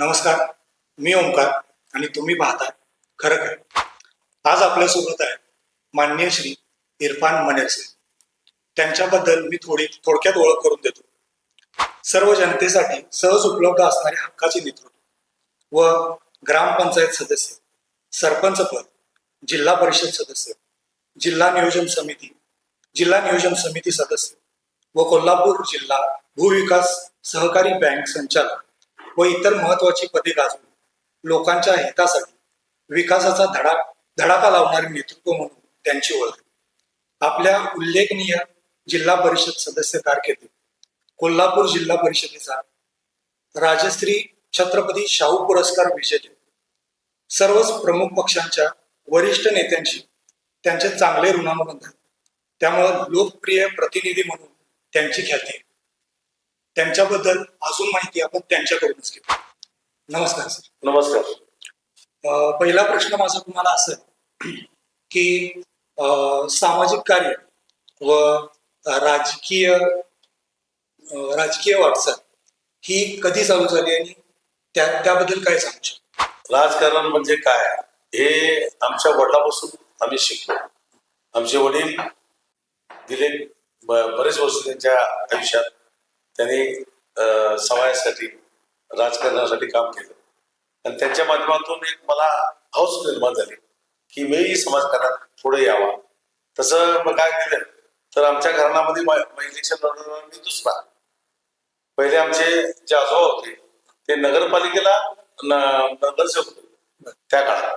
नमस्कार मी ओंकार आणि तुम्ही पाहता खरं काय. आज आपल्यासोबत आहे मान्य श्री इरफान मनेरसे. त्यांच्याबद्दल मी थोडी थोडक्यात ओळख करून देतो. सर्व जनतेसाठी सहज उपलब्ध असणारे हक्काचे नेतृत्व व ग्रामपंचायत सदस्य सरपंच पद जिल्हा परिषद सदस्य जिल्हा नियोजन समिती जिल्हा नियोजन समिती सदस्य व कोल्हापूर जिल्हा भूविकास सहकारी बँक संचालक. व इतर महत्वाची पदे गाजवून लोकांच्या हितासाठी विकासाचा धडा धडाका लावणारे नेतृत्व म्हणून त्यांची ओळख. आपल्या उल्लेखनीय जिल्हा परिषद सदस्य कारकिर्दीत कोल्हापूर जिल्हा परिषदेचा राजश्री छत्रपती शाहू पुरस्कार विजेते. सर्वच प्रमुख पक्षांच्या वरिष्ठ नेत्यांशी त्यांचे चांगले ऋणानुबंध. त्यामुळे त्यामुळं लोकप्रिय प्रतिनिधी म्हणून त्यांची ख्याती त्यांच्याबद्दल अजून माहिती आपण त्यांच्याकडूनच घेऊ. नमस्कार सर. नमस्कार. पहिला प्रश्न माझा तुम्हाला असा की सामाजिक कार्य व राजकीय राजकीय वाटचाल ही कधी चालू झाली आणि त्या त्याबद्दल काय सांगू शकता? राजकारण म्हणजे काय? हे आमच्या वडिलापासून आम्ही शिकलो. आमचे वडील ब- बरेच वर्ष त्यांच्या आयुष्यात. त्यांनी समाजासाठी राजकारणासाठी काम केलं. आणि त्यांच्या माध्यमातून एक मला हौस निर्माण झाली की मीही समाजकारणात पुढे यावा. तसं मग काय केलं तर आमच्या घराण्यामध्ये इलेक्शन लढवणार मी दुसरा. पहिले आमचे जे आजोबा होते ते नगरपालिकेला न- नगरसेवक होते त्या काळात.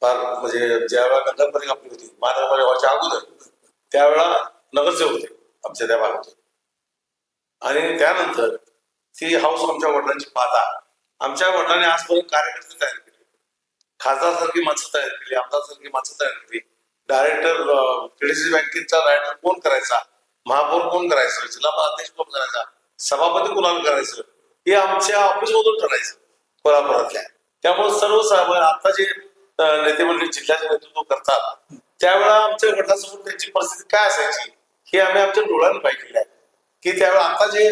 फार म्हणजे ज्यावेळा नगरपालिका आपली होती महानगरपालिका व्हायच्या अगोदर त्यावेळा नगरसेवक होते आमच्या त्या भागात आणि त्यानंतर ती हाऊस आमच्या वडिलांची पाहता. आमच्या वडिलांनी आजपर्यंत कार्यकर्ते तयार केले. खासदारसारखी माणसं तयार केली आमदारसारखी माणसं तयार केली. डायरेक्टर पीडीसी बँकेचा डायरेक्टर कोण करायचा? महापौर कोण करायचं? जिल्हा अध्यक्ष कोण करायचा? सभापती कोणाला करायचं? हे आमच्या ऑफिसमधून ठरायचं कोल्हापुरातल्या. त्यामुळे सर्व साहेब आता जे नेते मंडळी जिल्ह्याचे नेतृत्व करतात त्यावेळेला आमच्या गटासमोर त्यांची परिस्थिती काय असायची? हे आम्ही आमच्या डोळ्यांनी पाहिलेली आहे. की त्यावेळेला आता जे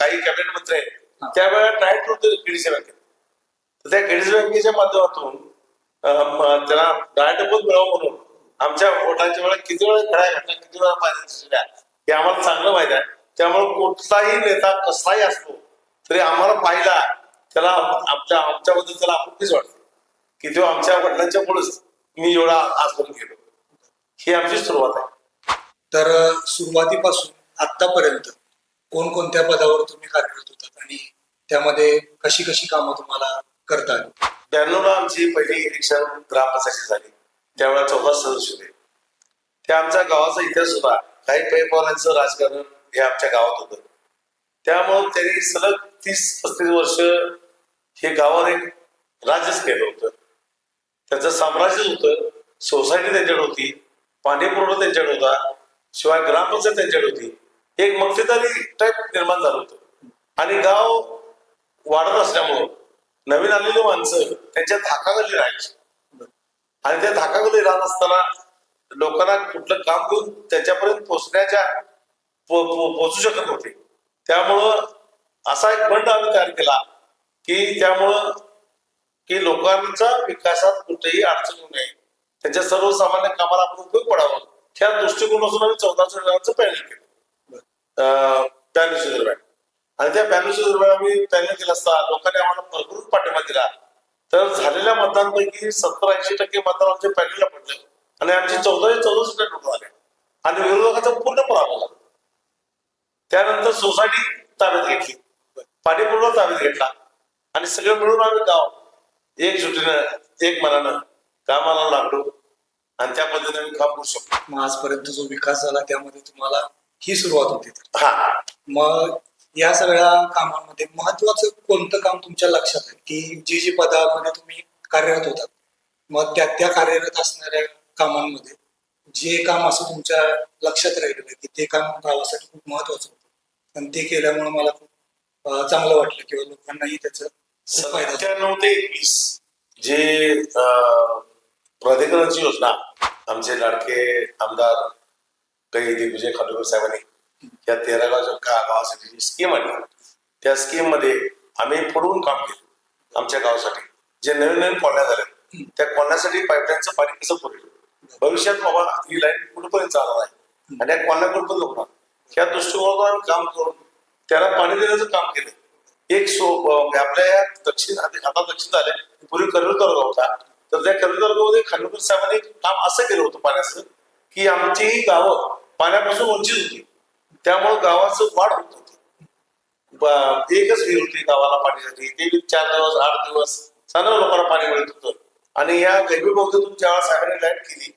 काही कॅबिनेट मंत्री आहेत त्यावेळेला डायरेक्ट होते केडीसी बँकेत तर त्या केडीसी बँकेच्या माध्यमातून त्याला डायरेक्ट मिळावं म्हणून आमच्या वोटांच्या वेळेला किती वेळा घड्या घटना किती वेळा फायदा हे आम्हाला चांगलं माहीत आहे. त्यामुळे कुठलाही नेता कसाही असतो तरी आम्हाला पाहिला त्याला आमच्या आमच्याबद्दल त्याला आपुलकीच वाटते. की तो आमच्या वडिलांच्या मुळेच मी एवढा आजपर्यंत गेलो ही आमची सुरुवात आहे. तर सुरुवातीपासून आतापर्यंत कोणकोणत्या पदावर तुम्ही कार्यरत होतात आणि त्यामध्ये कशी कशी कामं तुम्हाला करता आली ब्याण्णवला आमची पहिली इलेक्शन ग्रामपंचायती झाली. त्यावेळेला चौदा सदस्य होते. त्या आमच्या गावाचा इतिहास होता. काही पैपवाल्यांचं राजकारण हे आमच्या गावात होतं. त्यामुळं त्यांनी सलग तीस पस्तीस वर्ष हे गावावर एक राज्यच केलं होतं. त्यांचं साम्राज्यच होतं. सोसायटी त्यांच्याकडे होती. पाणी पुरवठा त्यांच्याकडे होता. शिवाय ग्रामपंचायत त्यांच्याकडे होती. एक मक्तेदारी टाईप निर्माण झालं होतं. आणि गाव वाढत असल्यामुळं नवीन आलेली माणसं त्यांच्या धाकाखाली राहायची. आणि त्या धाकाखाली राहत असताना लोकांना कुठलं काम करून त्याच्यापर्यंत पोचण्याच्या पो- पो- शकत होते त्यामुळं असा एक बंड आम्ही तयार केला की त्यामुळं की लोकांचा विकासात कुठेही अडचण होऊ नये. त्यांच्या सर्वसामान्य कामाला आपण उपयोग पडावा. त्या दृष्टिकोनातून आम्ही चौदा जणांचं पॅनल केलं. पॅनल दरम्यान आणि त्या पॅनलच्या दरम्यान आम्ही पॅनल केला असता लोकांनी आम्हाला भरपूर पाठिंबा दिला. तर झालेल्या मतदानपैकी सत्तर ऐंशी टक्के मतदान आमच्या पॅनलला पडलं आणि आमची चौदा चौदा सीटा निवडून आले आणि विरोधकाचा पूर्ण पराभव झाला. त्यानंतर सोसायटी ताब्यात घेतली. पाणीपुरवठा ताब्यात घेतला. आणि सगळं मिळून आम्ही गाव एक सुटीनं एक मनानं कामाला लागलो. आणि त्या पद्धतीने आम्ही काम करू शकतो मग आजपर्यंत जो विकास झाला त्यामध्ये तुम्हाला ही सुरुवात होती तर. हा. मग या सगळ्या कामांमध्ये महत्वाचं कोणतं काम तुमच्या लक्षात आहे? की जी जी पदामध्ये तुम्ही कार्यरत होतात मग त्या त्या कार्यरत असणाऱ्या कामांमध्ये जे काम असं तुमच्या लक्षात राहिलेलं की ते काम गावासाठी खूप महत्वाचं होतं. आणि ते केल्यामुळे मला खूप चांगलं वाटलं किंवा लोकांनाही त्याचा. सत्त्याण्णव ते एकवीस जे प्राधिकरणाची योजना आमचे लाडके आमदार काही दिग्विजय खांडोकर साहेबांनी या तेरा गावच्या गावासाठी जी स्कीम आणली त्या स्कीममध्ये आम्ही पुढून काम केलं आमच्या गावासाठी. जे नवीन नवीन कॉलन्या झाल्या त्या कॉलन्यासाठी पाईपलाईनचं पाणी कसं पुरेल? भविष्यात बाबा ही लाईन कुठपर्यंत चालणार आहे? आणि या कॉलन्या कुठपर्यंत होणार? ह्या दृष्टिकोनातून आम्ही काम करून त्याला पाणी देण्याचं काम केलं. एक सो आपल्या या दक्षिण आता दक्षिण झाले पूर्वी करूर तालुका होता. तर त्या करूर तालुक्यामध्ये खानोकर साहेबांनी काम असं केलं होतं पाण्याचं की आमची ही गावं पाण्यापासून वंचित होती. त्यामुळे गावाचं वाढ होत होती. एकच विहीर होती गावाला पाण्यासाठी ते चार दिवस आठ दिवस चांगल्या लोकांना पाणी मिळत होतं. आणि या गैबी बहुतेतून साहेबांनी लाईन केली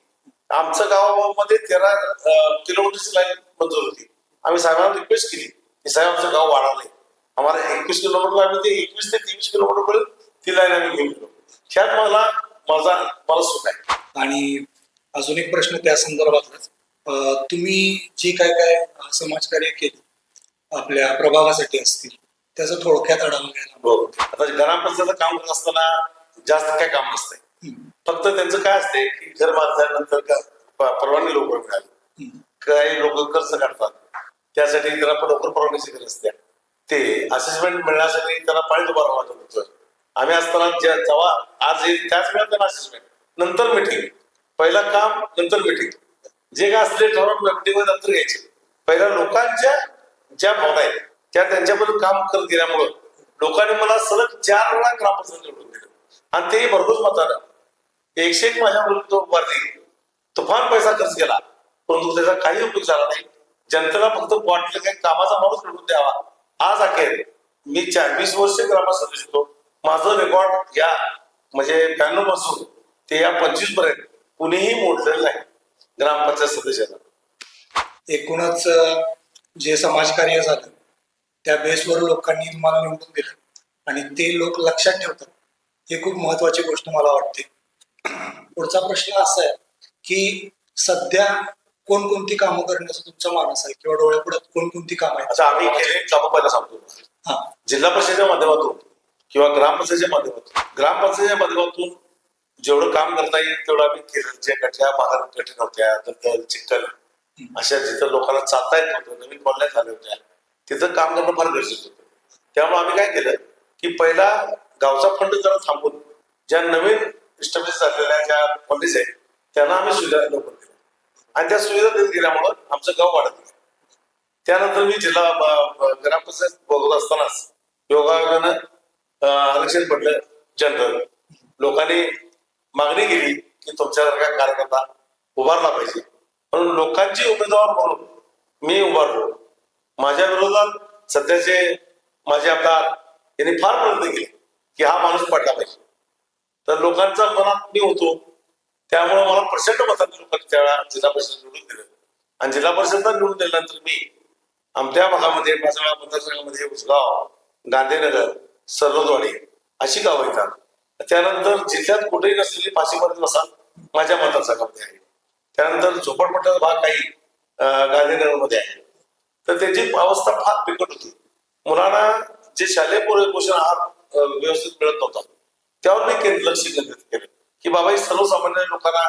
आमचं गावामध्ये तेरा किलोमीटरची लाईन मंजूर होती. आम्ही साहेबांना रिक्वेस्ट केली की साहेब आमचं गाव वाढवलंय आम्हाला एकवीस किलोमीटर आम्ही ते एकवीस ते तेवीस किलोमीटर पर्यंत ती लाईन आम्ही घेऊन गेलो. ह्यात मला माझा मला सुख आहे. आणि अजून एक प्रश्न त्या संदर्भातलाच. तुम्ही जी काय काय समाजकार्य केली आपल्या प्रभागासाठी असतील त्याचा थोडक्यात आढावा घ्यायला हो. आता ग्रामपंचायतचं काम करत असताना जास्त काय काम नसतंय फक्त त्यांचं काय असते की घर बांधल्यानंतर परवानगी लवकर मिळाली. काही लोक कर्ज काढतात. त्यासाठी त्याला पण लवकर परवानगीची गरज असते. ते असेसमेंट मिळण्यासाठी त्याला पाणी दुबारा वाटत होतं आम्ही असताना ज्या- जेव्हा आज त्याच वेळेला त्यांना असेसमेंट नंतर मिटिंग पहिला काम नंतर मिटिंग जे काय असले ठरवून मिटिंगमध्ये नंतर घ्यायचे. पहिल्या लोकांच्या ज्या भावना आहेत त्या त्यांच्याबद्दल काम करत गेल्यामुळं लोकांनी मला सलग चार वेळा ग्रामपंचायत निवडून दिलं. आणि तेही भरघोस मतानं. एकशे एक माझ्या विरुद्ध उभारली तुफान पैसा खर्च केला परंतु त्याचा काही उपयोग झाला नाही. जनतेला फक्त वाटलं काही कामाचा माणूस निवडून द्यावा. आज अखेर मी चार वीस वर्ष ग्रामपंचायत सदस्य होतो. माझं रेकॉर्ड या म्हणजे ब्याण्णवपासून ते या पंचवीसपर्यंत कुणीही मोडलेलं नाही ग्रामपंचायत सदस्याला. एकूणच जे समाजकार्य झालं त्या बेसवर लोकांनी मला निवडून दिलं. आणि ते लोक लक्षात ठेवतात. ही खूप महत्वाची गोष्ट मला वाटते. पुढचा प्रश्न असा आहे की सध्या कोणकोणती कामं करण्याचा तुमचा मानस आहे? किंवा डोळ्यापुढे कोणकोणती कामं आहेत? आम्ही केलेली कामं पहिला सांगतो हा. जिल्हा परिषदेच्या माध्यमातून किंवा ग्रामपंचायतीच्या माध्यमातून ग्रामपंचायतीच्या माध्यमातून जेवढं काम करता येईल तेवढं आम्ही केरळच्या जे बाहेर भागात कठीण होत्या दलदल चिखल अशा जिथं लोकांना चालता येत नव्हतं नवीन कॉलन्या झाल्या होत्या तिथं काम करणं फार गरजेचं होतं. त्यामुळे आम्ही काय केलं की पहिला गावचा फंड जरा थांबून ज्या नवीन इस्टॅब्लिश झालेल्या ज्या कॉलेज आहेत त्यांना आम्ही सुविधा लवकर दिल्या. आणि त्या सुविधा देत गेल्यामुळं आमचं गाव वाढत गेलं. त्यानंतर मी जिल्हा ग्रामपंचायत बघत असतानाच योगायोगानं आरक्षण पडलं जनरल. लोकांनी मागणी केली की तुमच्यासारखा कार्यकर्ता उभारला पाहिजे. म्हणून लोकांची उमेदवार म्हणून मी उभारलो. माझ्या विरोधात सध्याचे माझे आमदार यांनी फार प्रयत्न केले की हा माणूस पडला पाहिजे. तर लोकांचा मनात मी होतो. त्यामुळे मला प्रचंड मतांनी लोकांनी त्यावेळा जिल्हा परिषद निवडून दिलं. आणि जिल्हा परिषदला निवडून दिल्यानंतर मी आमच्या भागामध्ये माझ्या मतदारसंघामध्ये उसगाव गांधीनगर सरलोदवाडी अशी गावं येतात. त्यानंतर जिल्ह्यात कुठेही नसलेली फाशीपर्यंत बसा माझ्या मतदारसंघामध्ये आहे. त्यानंतर झोपडपट्ट्याचा भाग काही गांधीनगरमध्ये आहे. तर त्याची अवस्था फार बिकट होती. मुलांना जे शालेय पोषण आहार व्यवस्थित मिळत नव्हता त्यावर मी केंद्र लक्ष केंद्रित केलं. की बाबा ही सर्वसामान्य लोकांना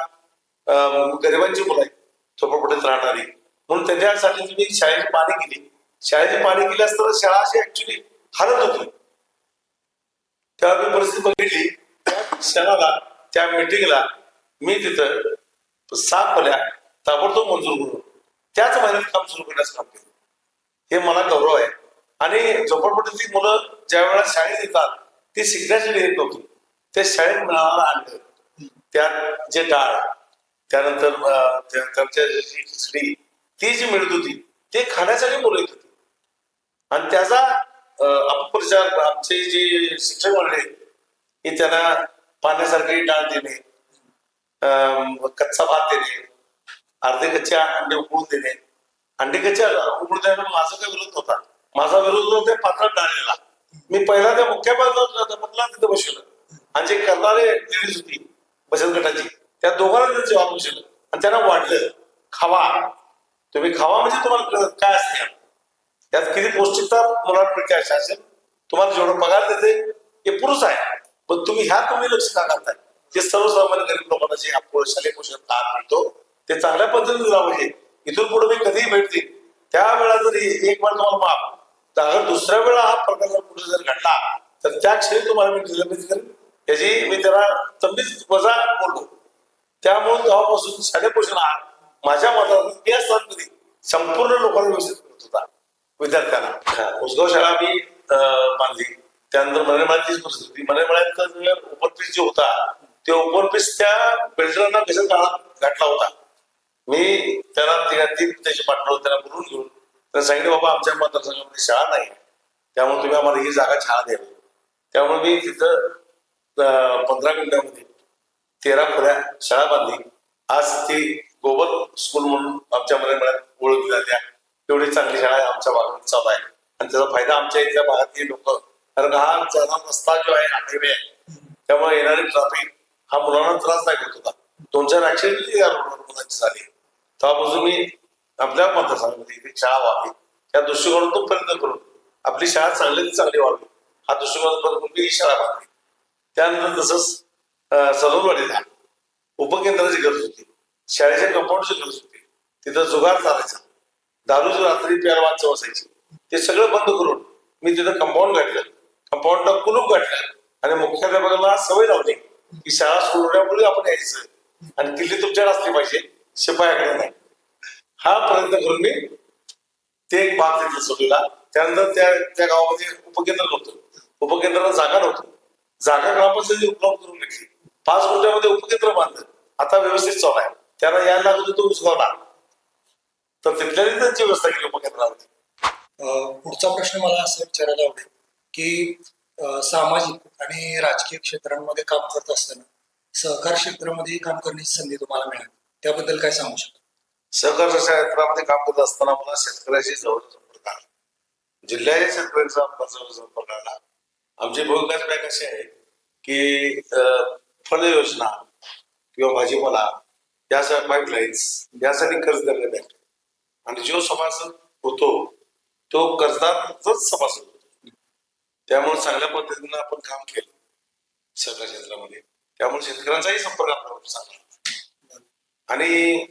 अं, गरिबांची मुलं आहेत झोपडपट्टीत राहणारी. म्हणून त्याच्यासाठी तुम्ही शाळेची पाणी केली. शाळेची पाणी केल्यास तर शाळा अशी ऍक्च्युली हरत होती. त्यावर मी परिस्थिती बघितली. क्षणाला त्या मिटिंगला मी तिथं सात खोल्या ताबडतोब मंजूर करून त्याच महिन्यात काम सुरू करण्याचं काम केलं. हे मला गौरव आहे. आणि झोपडपट्टीतली मुलं ज्या वेळेला शाळेत येतात ती शिकण्यासाठी येत नव्हती. ते शाळेत मिळाला आणलं. त्यात जे डाळ त्यानंतर त्या- त्यांच्या जी खिचडी ती जी मिळत होती ते खाण्यासाठी मुलं येत होती. आणि त्याचा अपप्रचार आमचे जे शिक्षक म्हणले आहेत, हे त्यांना पाण्यासारखी डाळ देणे अं, कच्चा भात देणे अर्धे कच्चे अंडे उकळून देणे. अंडे कच्चे उकळून देण्याला माझा काही विरोध होता माझा विरोध होता पात्रात डाळलेला मी पहिला त्या मुख्याध्यापकाला तिथे बसवलं. आणि जे करणारे लेडीज होती बचत गटाची त्या दोघांना त्यांचे जबाब बसवलं. आणि त्यांना वाटलं खावा. तुम्ही खावा म्हणजे तुम्हाला काय असते त्यात किती पौष्टिकता मुलांना मिळते अशा असेल तुम्हाला जेवढं पगार देते हे पुरुष आहे. पण तुम्ही ह्या तुम्ही लक्ष का करताय जे सर्वसामान्य गरीब लोकांना जे आपण शालेय पोषण आहार मिळतो ते चांगल्या पद्धतीने दिला पाहिजे इथून पुढे मी कधीही भेटतील त्यावेळा जर एक वेळ तुम्हाला माफ तर दुसऱ्या वेळा हा प्रकार जर पुढे जर घडला तर त्या क्षणी तुम्हाला मी निलंबित करेन. याची मी त्याला तंबीच वजा बोललो. त्यामुळे तेव्हापासून साडेपोषण हा माझ्या मतात या स्थानमध्ये संपूर्ण लोकांना व्यवस्थित करत होता. विद्यार्थ्यांना. उसगाव शाळा मी अं, बांधली त्यानंतर मनेमाळ्यात परिस्थिती. होती मनेमाळ्यात ओपन पीस जो होता ते ओपन पीस त्या बिल्डरांना कशा काळात घातला होता. मी त्याला तिला तीन त्याचे पाठवलं त्यांना बोलून घेऊन. त्यांना सांगितलं बाबा आमच्या मतदारसंघामध्ये शाळा नाही. त्यामुळे तुम्ही आम्हाला ही जागा छान द्यावी त्यामुळे मी तिथं पंधरा मिनिटामध्ये तेरा खोल्या शाळा बांधली. आज ती गोबल स्कूल म्हणून आमच्या मराठवाड्यात ओळखली जात्या. एवढी चांगली शाळा आमच्या भागात चालू आहे. आणि त्याचा फायदा आमच्या इथल्या भागातली लोक कारण हा जाणार रस्ता जो आहे हायवे आहे. त्यामुळे येणारी ट्रॅफिक हा मुलांना त्रासदायक होत होता. दोन चार ऍक्सिडेंट या मुलांची झाली. तेव्हापासून मी आपल्या मतदारसंघामध्ये इथे शाळा व्हावी. त्या दृष्टिकोनातून प्रयत्न करून आपली शाळा चांगली चांगली व्हावी. हा दृष्टिकोनातून मी ही शाळा बांधली त्यानंतर तसंच अं, उपकेंद्राची गरज होती. शाळेच्या कंपाऊंडची गरज होती. तिथं जुगार चालायचा. दारूची रात्री प्यार वाचव असायची ते सगळं बंद करून मी तिथं कंपाऊंड घातलं. कंपाऊंडला कुलूप गाठलं आणि मुख्याध्यापकाला सवय लावली की शाळा सोडण्यापूर्वी आपण यायचं. आणि किल्ली तुमच्याकडे असली पाहिजे शिपायाकडे नाही. हा प्रयत्न करून मी ते एक भाग तिथला सोडलेला त्यानंतर त्या त्या गावामध्ये उपकेंद्र नव्हतं. उपकेंद्राला जागा नव्हतं. जागा ग्रामपंचायती उपलब्ध करून घेतली? पाच गुंठ्यामध्ये उपकेंद्र बांधलं. आता व्यवस्थित चालू आहे. त्याला यायला लागत तो उसगावला. तर तिथल्या त्यांची व्यवस्था केली उपकेंद्रामध्ये. पुढचा प्रश्न मला असं विचारायला आवडेल. की सामाजिक आणि राजकीय क्षेत्रांमध्ये काम करत असताना सहकार क्षेत्रामध्ये काम करण्याची संधी तुम्हाला मिळाली. त्याबद्दल काय सांगू शकता? सहकार क्षेत्रामध्ये काम करत असताना मला शेतकऱ्याशी जवळ संपर्क आला. जिल्ह्याच्या शेतकऱ्यांचा जवळ संपर्क आला. आमची भूविकास बँक अशी आहे की अं, फळ योजना किंवा भाजीपाला यासाठी पाईपलाईन्स यासाठी कर्ज देणारी बँक आणि जो सभासद होतो तो कर्जदारच सभासद त्यामुळे चांगल्या पद्धतीनं आपण काम केलं सगळ्या क्षेत्रामध्ये. त्यामुळे शेतकऱ्यांचाही संपर्क आपला चांगला आणि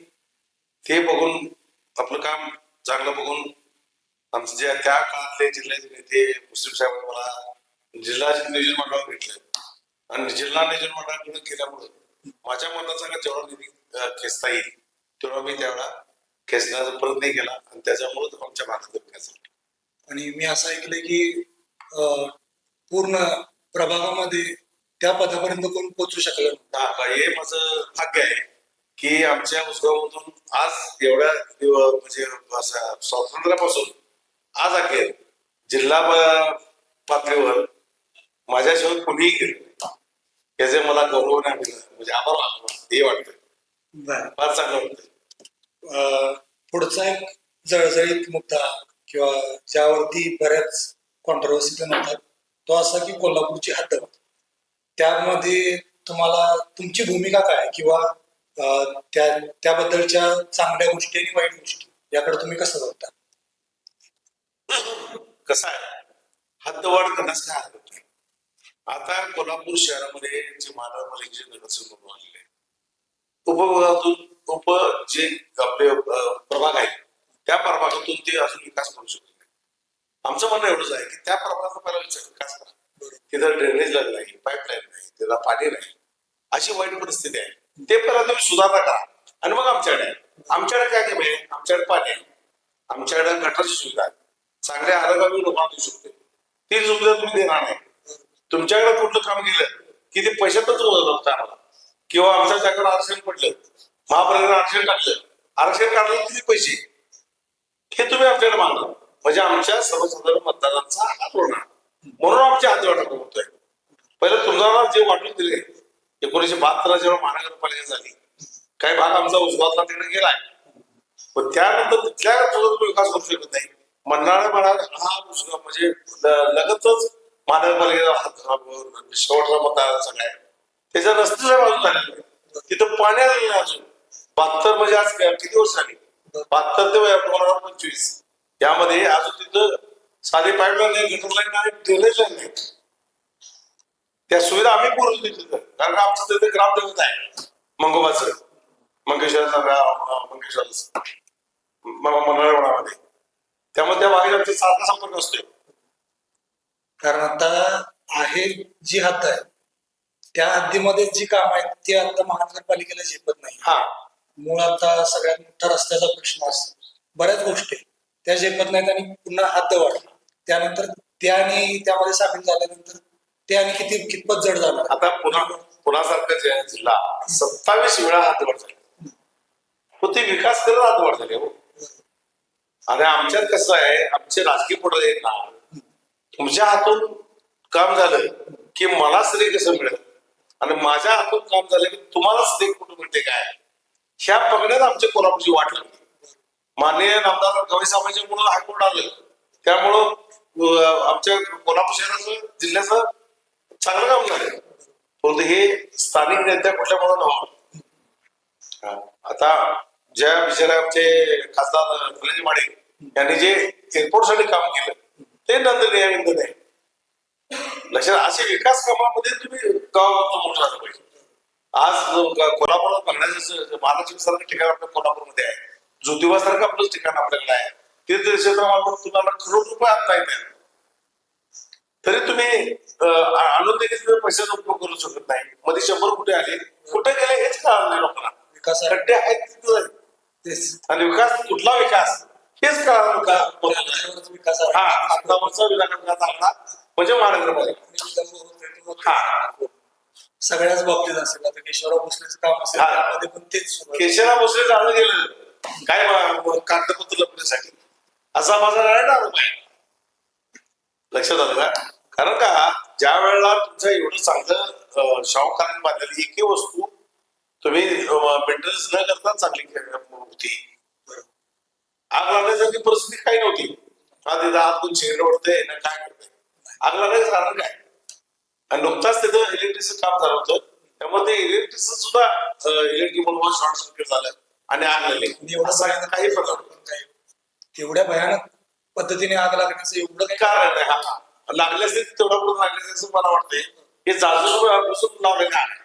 ते बघून आपलं काम चांगलं बघून आमचे जे त्या काळातले जिल्ह्याचे नेते मुस्लिम साहेब मला जिल्हा नियोजन मंडळावर भेटले. आणि जिल्हा नियोजन मंडळाकडे गेल्यामुळे माझ्या मतदारसंघात जेवढा निधी खेचता येईल तेवढा मी त्यावेळा खेचण्याचा प्रयत्न केला आणि त्याच्यामुळे आमच्या भागात आणि मी असं ऐकलंय की पूर्ण प्रभागामध्ये त्या पदापर्यंत कोण पोहोचू शकलं नव्हतं. हा, माझं भाग्य आहे की आमच्या उसगावमधून आज एवढ्या म्हणजे स्वातंत्र्यापासून आज अखेर जिल्हा पातळीवर माझ्याशिवाय कुणीही गेलं. याचे मला गौरव नाही मिळाला म्हणजे आभार हे वाटतं फार चांगलं वाटतं अं, पुढचा एक जळजळीत मुद्दा किंवा ज्यावरती बऱ्याच कॉन्ट्रोवर्सी पण होतात तो असा की कोल्हापूरची हद्द त्यामध्ये तुम्हाला तुमची भूमिका काय? किंवा त्या त्याबद्दलच्या चांगल्या गोष्टी आणि वाईट गोष्टी याकडे तुम्ही कसं बघता? कसं आहे? हद्दवाढ करण्यास काय हरकत नाही. आता कोल्हापूर शहरामध्ये जे महानगरपालिकेचे नगरसेवक म्हणून आलेले आहेत, उपविभागातून उप जे आपले प्रभाग आहेत त्या प्रभागातून ते अजून विकास करू शकतो आमचं म्हणणं एवढंच आहे की त्या प्रमाणात पहिला विचार विकास करा तिथं ड्रेनेज लाईन नाही पाईपलाईन नाही त्याला पाणी नाही. अशी वाईट परिस्थिती आहे. ते पहिला तुम्ही सुधारणा करा. आणि मग आमच्याकडे आमच्याकडे काय कमी आहे? आमच्याकडे पाणी आहे. आमच्याकडे गटाची सुविधा आहे. चांगल्या आरोग्यावी लोकांना देऊ शकते. ती सुविधा तुम्ही देणार नाही. तुमच्याकडे कुठलं काम केलं की ते पैशातच बघता आम्हाला. किंवा आमच्या त्याकडे आरक्षण पडलं महापालिकेनं आरक्षण टाकलं आरक्षण काढलं किती पैसे? हे तुम्ही आमच्याकडे मागणार. म्हणजे आमच्या सर्वसाधारण मतदारांचा हात होणार म्हणून आमच्या हात वाटप होतोय पहिलं तुम्हाला जे वाटून दिले एकोणीशे बहात्तरला जेव्हा महानगरपालिका झाली काही भाग आमचा उस्मातला तिकडे गेलाय. पण त्यानंतर तिथल्या तुझा विकास करू शकत नाही. मंडळा म्हणाल हा उस्मा म्हणजे लगतच महानगरपालिकेचा हात म्हणजे शेवटचा मतदारांचा काय. त्याच्या रस्त्याच्या बाजूला झालेला तिथं पाणी आलेलं अजून. बहात्तर म्हणजे आज किती वर्ष झाली? बहात्तर ते पंचवीस. यामध्ये अजून तिथं साधी पाईपलाईन नाही गटर लाईन नाही ड्रेनेज लाईन नाही त्या सुविधा आम्ही पुरवतो तिथं. कारण आमचं तिथे ग्रामदेवत आहे. मंगोबाचं. मंगेश्वरचा गाव मंगेश्वर मंगळवाडामध्ये त्यामुळे त्या भागात आमचा सारखा संपर्क असतोय. कारण आता आहे जी हद्द आहे त्या हद्दीमध्ये जी काम आहेत ती आता महानगरपालिकेला झेपत नाही. हा. मूळ आता सगळ्यात मोठा रस्त्याचा प्रश्न असतो. बऱ्याच गोष्टी. त्या झेपत नाहीत आणि पुन्हा हात वाढला त्यानंतर त्याने त्यामध्ये सामील झाल्यानंतर ते आणि किती कितपत जड झालं आता पुन्हा पुण्यासारखा जिल्हा सत्तावीस वेळा हात झाली. पण ते विकास करत हातवड झाले हो. आणि आमच्यात कसं आहे आमचे राजकीय पुढे आहेत ना तुमच्या हातून काम झालं की मला श्रेय कसं मिळेल? आणि माझ्या हातून काम झालं की तुम्हाला श्रेय कुठं मिळते काय? ह्या बघण्यात आमच्या कोल्हापूरची वाट लागली. माननीय नामदार गवई साहेबांच्या मुळे हायकोर्ट आलं त्यामुळं आमच्या कोल्हापूर शहराचं जिल्ह्याचं चांगलं काम झालं परंतु हे स्थानिक नेत्या कुठल्यामुळे हवं आता ज्या विषयाला आमचे खासदार धनंजय माडे यांनी जे एअरपोर्टसाठी काम केलं ते नंदनीय विंदन आहे लक्षात असे विकास कामामध्ये तुम्ही गाव मोठं झालं पाहिजे. आज जो कोल्हापुरात बघण्याचं महालक्ष्मी सारखं ठिकाण आपल्या कोल्हापूरमध्ये आहे. ज्योतिबा सारखं आपलंच ठिकाण आपल्याकडे आहे तीर्थक्षेत्रामार्फत तुम्हाला करोड रुपये आणता येते. तरी तुम्ही अं, आ- आणून देखील पैशाचा उपयोग करू शकत नाही. मध्ये शंभर कुठे आले कुठे गेले हेच कळलं नाही लोकांना. विकास खड्डे आहेत तिथं आणि विकास कुठला विकास हेच कळलं विकास हा म्हणजे महानगरपालिका तो. हा. सगळ्याच बाबतीत असेल. आता केशवराव भोसलेचं काम असेल हा. केशरा भोसले जाणं गेलं. काय कागदपत्र लपण्यासाठी असा माझा राईट आरोप आहे. लक्षात आलं का? कारण का ज्या वेळेला तुमचं एवढं चांगलं शाहूकारांनी बांधलेली एकही वस्तू तुम्ही मेंटेनन्स न करता चांगली होती. आग लागण्यासारखी परिस्थिती काही नव्हती. हा तिथं आत कोण शेंड ओढतंय ना काय करते आग लागण्याचं कारण काय? आणि नुकताच तिथं इलेक्ट्रिकचं काम झालं होतं. त्यामुळे ते इलेक्ट्रिकचं सुद्धा इलेक्ट्रिक म्हणून शॉर्ट सर्किट झालं. आणि आग लागली आणि एवढं भयानक काही प्रकार पण काही एवढ्या भयानक पद्धतीने आग लागण्याचं एवढं काही कारण आहे हा. लागले असते तेवढा करून लागले असं मला वाटतंय. हे जाजून लावलेलं आहे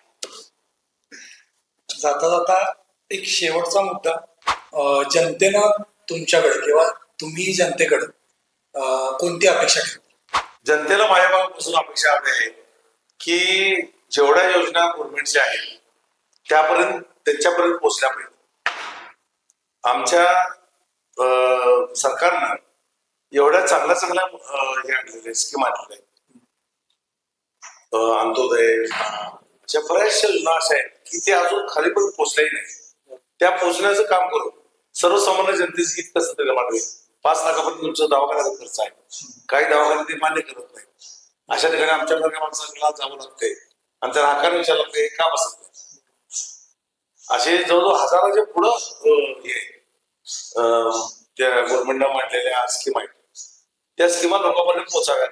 जाता जाता एक शेवटचा मुद्दा जनतेनं तुमच्याकडे किंवा तुम्ही जनतेकडे कोणती अपेक्षा ठेवता? जनतेला माझ्यापासून अपेक्षा हवी आहे की जेवढ्या योजना गव्हर्नमेंटच्या आहेत त्यापर्यंत त्यांच्यापर्यंत पोहोचल्या पाहिजे. आमच्या अं, सरकारनं एवढ्या चांगल्या चांगल्या हे आणलेल्या स्कीम आणलेल्या आहेत. अंत्योदय अशा बऱ्याचशा योजना अशा आहेत की ते अजून खाली पण पोहोचल्याही नाही त्या पोचण्याचं काम करून सर्वसामान्य जनतेचे हित कसं तरी वाढवेल? पाच लाखापर्यंत तुमचा दवाखान्याचा खर्च आहे. काही दवाखाने ते मान्य करत नाही अशा ठिकाणी आमच्या वर्गा माणसाला जावं लागते आणि त्याला आकार विचार लागते हे काम नाही? असे जवळजवळ हजाराच्या पुढं हे आहे. त्या गव्हर्नमेंटनं मांडलेल्या स्कीम आहेत त्या स्कीमा लोकांपर्यंत पोहोचाव्यात.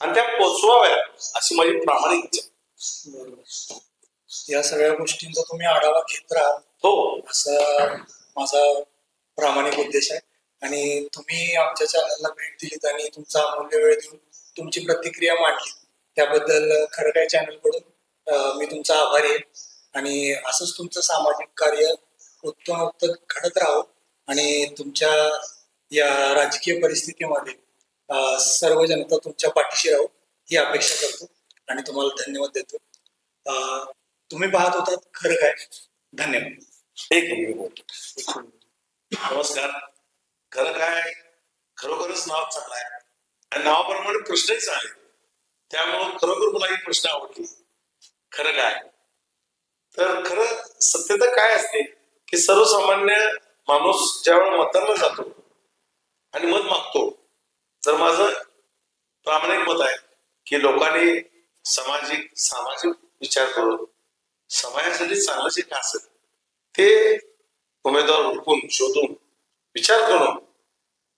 आणि त्या पोचवाव्यात अशी माझी प्रामाणिक इच्छा आहे. या सगळ्या गोष्टींचा तुम्ही आढावा घेत राहा हो. असा माझा प्रामाणिक उद्देश आहे. आणि तुम्ही आमच्या चॅनलला भेट दिलीत आणि तुमचा अमूल्य वेळ देऊन तुमची प्रतिक्रिया मांडली. त्याबद्दल खरं काय चॅनलकडून मी तुमचा आभारी आहे. आणि असंच तुमचं सामाजिक कार्य उत्तमोत्त घडत राहो. आणि तुमच्या या राजकीय परिस्थितीमध्ये सर्व जनता तुमच्या पाठीशी राहू ही अपेक्षा करतो आणि तुम्हाला धन्यवाद देतो. तुम्ही पाहत होतात खरं काय? धन्यवाद. एक बोलतो. नमस्कार. खरं काय? खरोखरच नाव चांगलं आहे. आणि नावाप्रमाणे प्रश्नही चांगले. त्यामुळं खरोखर मला ही प्रश्न आवडली खरं काय? तर खरं सत्यता काय असते? की सर्वसामान्य माणूस ज्यावेळेला मतदानला जातो आणि मत मागतो तर माझं प्रामाणिक मत आहे की लोकांनी सामाजिक सामाजिक विचार करून समाजासाठी चांगलं जे काय असेल ते उमेदवार हुडकून शोधून विचार करून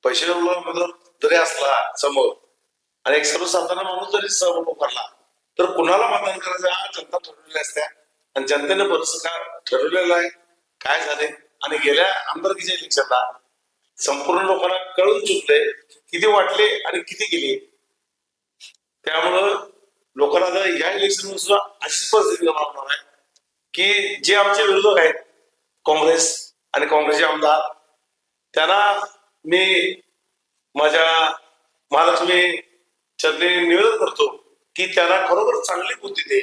पैसे उमेदवार जरी असला समोर आणि एक सर्वसाधारण माणूस जरी सहभाग उभारला तर कुणाला मतदान करायचं? हा जनता ठरवलेल्या असत्या. आणि जनतेने बरंच का ठरवलेलं आहे. काय झाले? आणि गेल्या आमदारकीच्या इलेक्शनला संपूर्ण लोकांना कळून चुकले किती वाटले आणि किती गेले. त्यामुळं लोकांना आता या इलेक्शन सुद्धा अशीच परिस्थिती निर्माण होणार आहे की जे आमचे विरोधक आहेत काँग्रेस आणि काँग्रेसचे आमदार त्यांना मी माझ्या महालक्ष्मी चरणी निवेदन करतो की त्यांना खरोखर चांगली बुद्धी दे.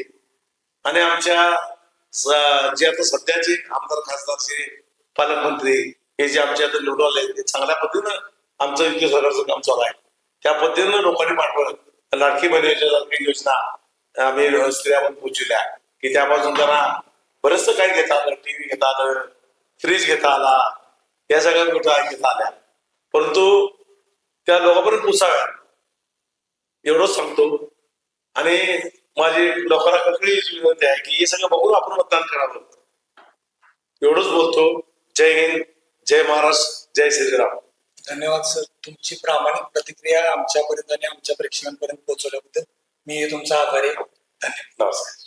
आणि आमच्या जे आता सध्याचे आमदार खासदारचे पालकमंत्री हे जे आमच्या आता निवडून आले ते चांगल्या पद्धतीनं आमचं युती सरकारचं काम चालू आहे. त्या पद्धतीनं लोकांनी पाठवलं. लाडकी बहीण योजना योजना आम्ही स्त्रिया पण की त्यापासून त्यांना बरंचसं काही घेता आलं. टीव्ही घेता आलं फ्रीज घेता आला या सगळ्या गोष्टी घेता आल्या. परंतु त्या लोकांपर्यंत पोचाव्या एवढंच सांगतो. आणि माझी लोकांना कळकळी विनंती आहे की हे सगळं बघून आपण मतदान करावं एवढंच बोलतो. जय हिंद जय महाराष्ट्र जय श्रीराम. धन्यवाद सर. तुमची प्रामाणिक प्रतिक्रिया आमच्यापर्यंत आणि आमच्या प्रेक्षकांपर्यंत पोहोचवल्याबद्दल मी तुमचा आभारी आहे. धन्यवाद. नमस्कार.